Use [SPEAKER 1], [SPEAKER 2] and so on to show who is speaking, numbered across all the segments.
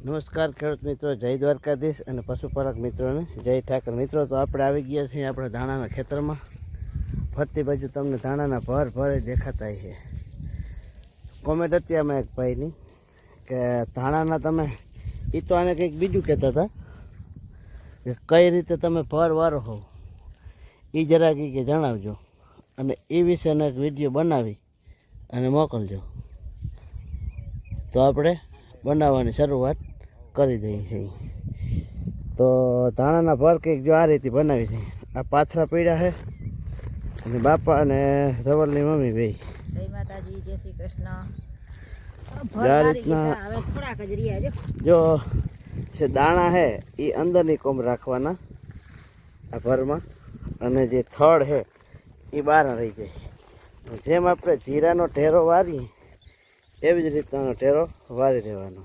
[SPEAKER 1] નમસ્કાર ખેડૂત મિત્રો, જય દ્વારકાધીશ અને પશુપાલક મિત્રોને. જય ઠાકર. મિત્રો, તો આપણે આવી ગયા છીએ આપણે ધાણાના ખેતરમાં. ફરતી બાજુ તમને ધાણાના ભર ભરે દેખાતા છે. કોમેન્ટ હતી અમે એક ભાઈની કે ધાણાના તમે એ તો આને કંઈક બીજું કહેતા હતા કે કઈ રીતે તમે ભર વારો હોવ એ જરાક કે જણાવજો. અને એ વિશેનો એક વીડિયો બનાવી અને મોકલજો. તો આપણે બનાવવાની શરૂઆત કરી દઈએ છીએ તો ધાણાના ભર કંઈક જો આ રીતે બનાવી છે. આ પાથરા પીડ્યા છે. અને બાપા અને ધવલની મમ્મી બે.
[SPEAKER 2] જય માતાજી જય શ્રી કૃષ્ણ. જો
[SPEAKER 1] છે. દાણા છે એ અંદરની કોમ રાખવાના આ ભરમાં. અને જે થડ છે એ બહાર રહી જાય. જેમ આપણે જીરાનો ઢેરો વારીએ એવી જ રીતનો ઢેરો વારી દેવાનો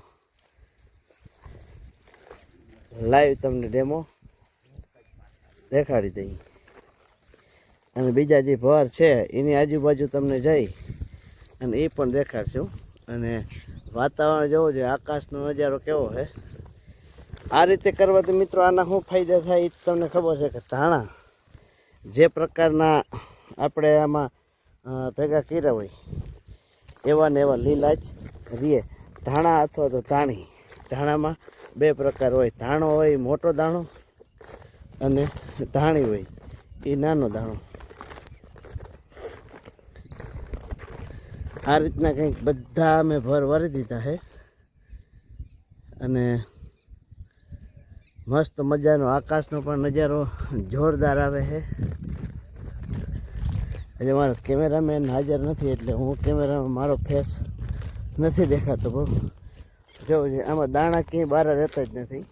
[SPEAKER 1] લાઈવ તમને ડેમો દેખાડી દઈ. અને બીજા જે ભર છે, એની આજુબાજુ તમને જઈ અને એ પણ દેખાડશું અને વાતાવરણ જોવું જોઈએ, આકાશનો નજારો કેવો છે? આ રીતે કરવાથી મિત્રો આના શું ફાયદા થાય એ તમને ખબર છે કે ધાણા જે પ્રકારના આપણે આમાં ભેગા કર્યા હોય, એવા ને એવા લીલાચ રીએ. ધાણા અથવા તો ધાણી. ધાણામાં બે પ્રકાર હોય. ધાણો હોય, મોટો દાણો અને ધાણી હોય. એ નાનો દાણો આ રીતના કંઈક બધા મેં ભર વરી દીધા છે. અને મસ્ત મજાનો આકાશનો પણ નજારો જોરદાર આવે છે. આજે મારો કેમેરામેન હાજર નથી, એટલે હું કેમેરામાં મારો ફેસ નથી દેખાતો બહુ. જોવું જોઈએ આમાં દાણા ક્યાંય બહાર રહેતા જ નથી.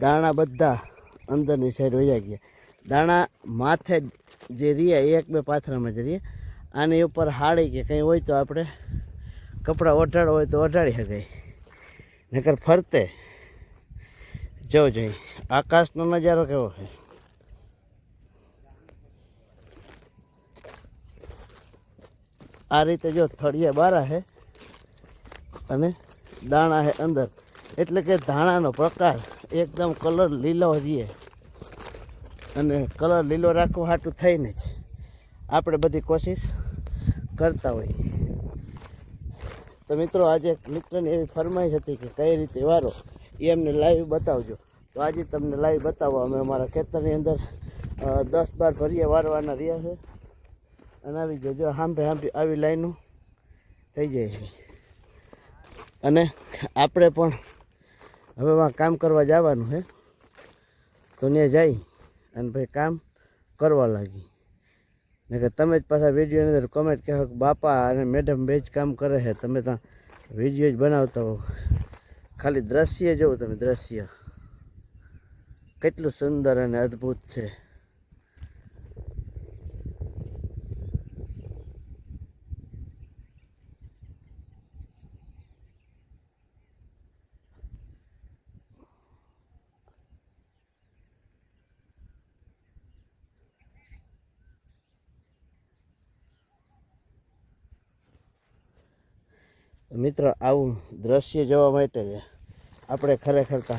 [SPEAKER 1] દાણા બધા અંદરની સાઈડ વયા ગયા. દાણા માથે જ રહ્યા એક બે પાથરામાં જ રહ્યા. આની ઉપર હાડી કે કંઈ હોય તો આપણે કપડાં ઓઢાડો હોય તો ઓઢાડી શકાય. નકર ફરતે. જવું જોઈએ આકાશનો નજારો કેવો છે? આ રીતે જો થળિયા બારા છે અને દાણા છે અંદર. એટલે કે ધાણાનો પ્રકાર એકદમ કલર લીલો રહીએ અને કલર લીલો રાખવા હાટું થઈને જ આપણે બધી કોશિશ કરતા હોઈએ તો મિત્રો, આજે એક મિત્રની એવી ફરમાઈશ હતી કે કઈ રીતે વારો, એ અમને લાઈવ બતાવજો. તો આજે તમને લાઈવ બતાવો અમે અમારા ખેતરની અંદર દસ બાર ભરીએ વારવાના રહ્યા છે. અને આવી જાય જો હાંભે હાંભે આવી લાઈનું થઈ જાય છે. અને આપણે પણ હવે કામ કરવા જવાનું છે. તો ત્યાં જાય અને ભાઈ કામ કરવા લાગી. ને કે તમે જ પાછા વિડીયોની અંદર કોમેન્ટ કહો કે બાપા અને મેડમ બે જ કામ કરે છે. તમે ત્યાં વીડિયો જ બનાવતા હો. ખાલી દ્રશ્ય જોવો તમે દ્રશ્ય. કેટલું સુંદર અને અદ્ભુત છે. મિત્રો આવું દ્રશ્ય જોવા માટે આપણે ખરેખર તો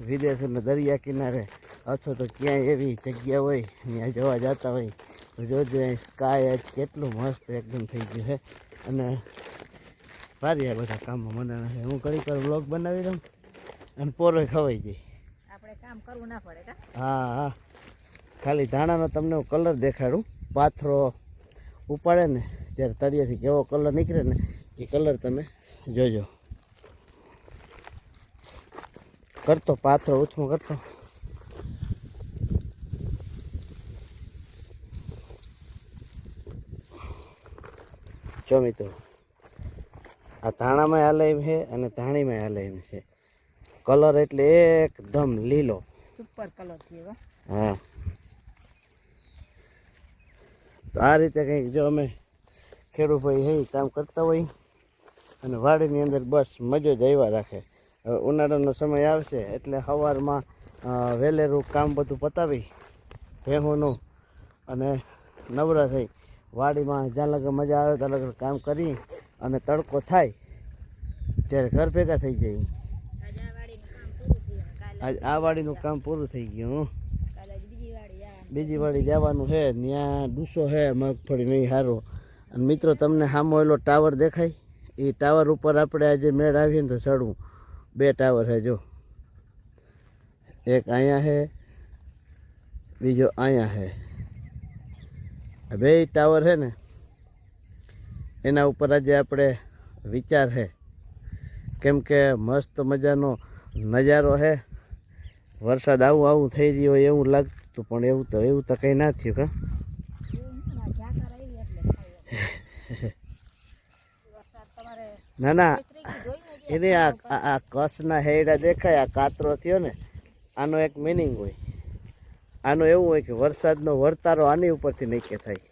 [SPEAKER 1] વિદેશોના દરિયા કિનારે અથવા તો ક્યાંય એવી જગ્યા હોય ત્યાં જોવા જતા હોય તો જોજો અહીં સ્કાય જ કેટલું મસ્ત એકદમ થઈ ગયું છે. અને સારી આ બધા કામમાં મને છે હું ઘણી વાર બ્લોગ બનાવી દઉં અને પોરો ખવાઈ જાય.
[SPEAKER 2] આપણે કામ કરવું ના પડે
[SPEAKER 1] હા હા. ખાલી ધાણાનો તમને હું કલર દેખાડું. પાથરો ઉપાડે ને ત્યારે તળિયાથી કેવો કલર નીકળે ને એ કલર તમે જોજો. કરતો પાથરો ઉથમો કરતો. જો મિત્રો આ ધાણામાં હાલે એમ છે અને ધાણીમાં હાલે એમ છે. કલર એટલે એકદમ લીલો.
[SPEAKER 2] સુપર કલર થયો હા.
[SPEAKER 1] તો આ રીતે કંઈક જો અમે ખેડૂત ભાઈ હે કામ કરતા હોય. અને વાડીની અંદર બસ મજો જ આવ્યા રાખે. ઉનાળાનો સમય આવશે એટલે સવારમાં વહેલેરું કામ બધું પતાવી, ભેહોનું અને નવરા થઈ વાડીમાં જ્યાં લગન મજા આવે ત્યાં લગન કામ કરી અને તડકો થાય ત્યારે ઘર ભેગા થઈ જાય.
[SPEAKER 2] આજે આ વાડીનું કામ પૂરું
[SPEAKER 1] થઈ ગયું
[SPEAKER 2] બીજી વાડી
[SPEAKER 1] જવાનું છે ત્યાં ડૂસો છે, મગફળી નહીં સારું અને મિત્રો, તમને સામો એલો ટાવર દેખાય? એ ટાવર ઉપર આપણે આજે મેળ આવીએ ને તો ચડવું બે ટાવર છે જો. એક અહીંયા છે બીજો અહીંયા છે બે ટાવર છે ને, એના ઉપર આજે આપણે વિચાર છે કેમ કે મસ્ત મજાનો નજારો છે વરસાદ આવું આવું થઈ રહ્યો હોય એવું લાગતું, પણ એવું તો એવું તો કંઈ ના થયું, કા
[SPEAKER 2] એવું નહીં ને, આ ઝાકળ આવી એટલે થાય એમ. વરસાદ તમારે
[SPEAKER 1] ના ના. એને આ આ- કસના હેડા દેખાય આ કાતરો થયો ને આનો એક મિનિંગ હોય. આનો એવું હોય કે વરસાદનો વર્તારો આની ઉપરથી નક્કી થાય.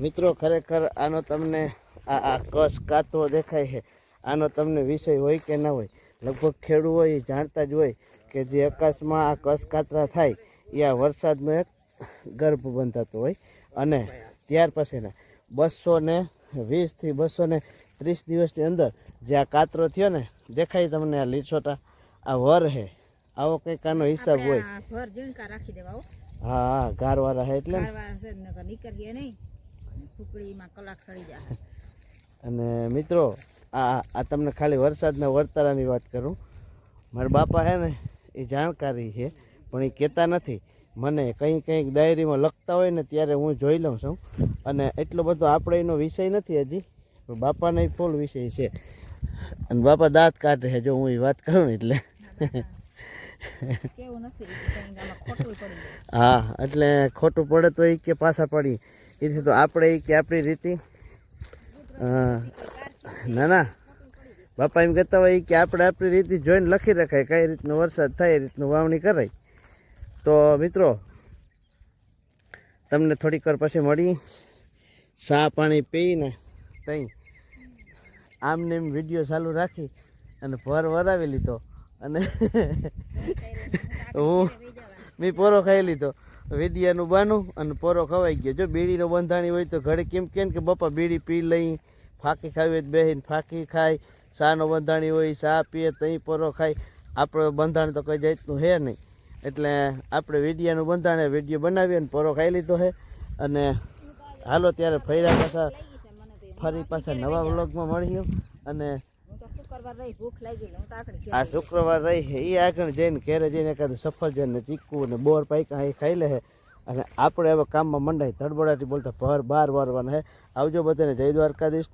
[SPEAKER 1] મિત્રો ખરેખર આનો તમને આ આ કસ કાતરો દેખાય છે આનો તમને વિષય હોય કે ના હોય લગભગ ખેડૂત હોય એ જાણતા જ હોય કે જે આકાશમાં આ કસ કાતરા થાય એ આ વરસાદનો એક ગર્ભ બંધાતો હોય. અને ત્યાર પછીના બસો ને વીસથી બસો ને ત્રીસ દિવસની અંદર જે આ કાતરો થયો ને દેખાય તમને આ લીછોટા? આ વર હે. આવો કંઈક આનો હિસાબ હોય.
[SPEAKER 2] ઝીણકા રાખી દેવા હો.
[SPEAKER 1] હા ગારવાળા હે એટલે
[SPEAKER 2] નીકળીએ નહીં. કલાક સડી જાય.
[SPEAKER 1] અને મિત્રો આ આ તમને ખાલી વરસાદના વર્તારાની વાત કરું. મારા બાપા હે ને એ જાણકારી છે પણ એ કહેતા નથી. મને કંઈ કંઈક ડાયરીમાં લખતા હોય ને ત્યારે હું જોઈ લઉં છું. અને એટલો બધો આપણે એનો વિષય નથી હજી. બાપાનો એ ફૂલ વિષય છે. અને બાપા દાંત કાઢે છે જો હું એ વાત કરું એટલે. હા એટલે ખોટું પડે તો એ કે પાછા પડી. એથી તો આપણે એ કે આપણી રીતિ ના ના. બાપા એમ કહેતા હોય કે આપણે આપણી રીતિ જોઈને લખી રખાય. કઈ રીતનો વરસાદ થાય એ રીતનું વાવણી કરાય. તો મિત્રો, તમને થોડીક વાર પછી મળી, ચા પાણી પીને તઈ આમને એમ વીડિયો ચાલુ રાખી અને ભર વરાવી લીધો અને હું મેં પોરો ખાઈ લીધો. વિડિયાનું બાનું અને પોરો ખવાઈ ગયો. જો બીડીનો બંધાણી હોય તો ઘરે કેમ કેમ કે બપા બીડી પી લઈ, ફાંકી ખાવી હોય બેહીને ફાંકી ખાય. સાનો બંધાણી હોય સા પીએ તઈ પોરો ખાય. આપણો બંધાણ તો કંઈ જાતનું છે નહીં. એટલે આપણે વિડિયાનું બંધાણે વીડિયો બનાવી અને પોરો ખાઈ લીધો છે. અને હાલો ત્યારે ફર્યા પાછા, ફરી પાછા નવા વ્લોગમાં મળ્યો અને
[SPEAKER 2] હું હું
[SPEAKER 1] આ શુક્રવાર રહી એ આગળ જઈને ઘેરે જઈને એકાદ સફરજન ને ચીકુ ને બોર પાઈકા એ ખાઈ લે છે. અને આપણે હવે કામમાં મંડાય, તડબડાટી બોલતા ભર બાર વારવાના છે. આવજો બધાને, જય દ્વારકાધીશ.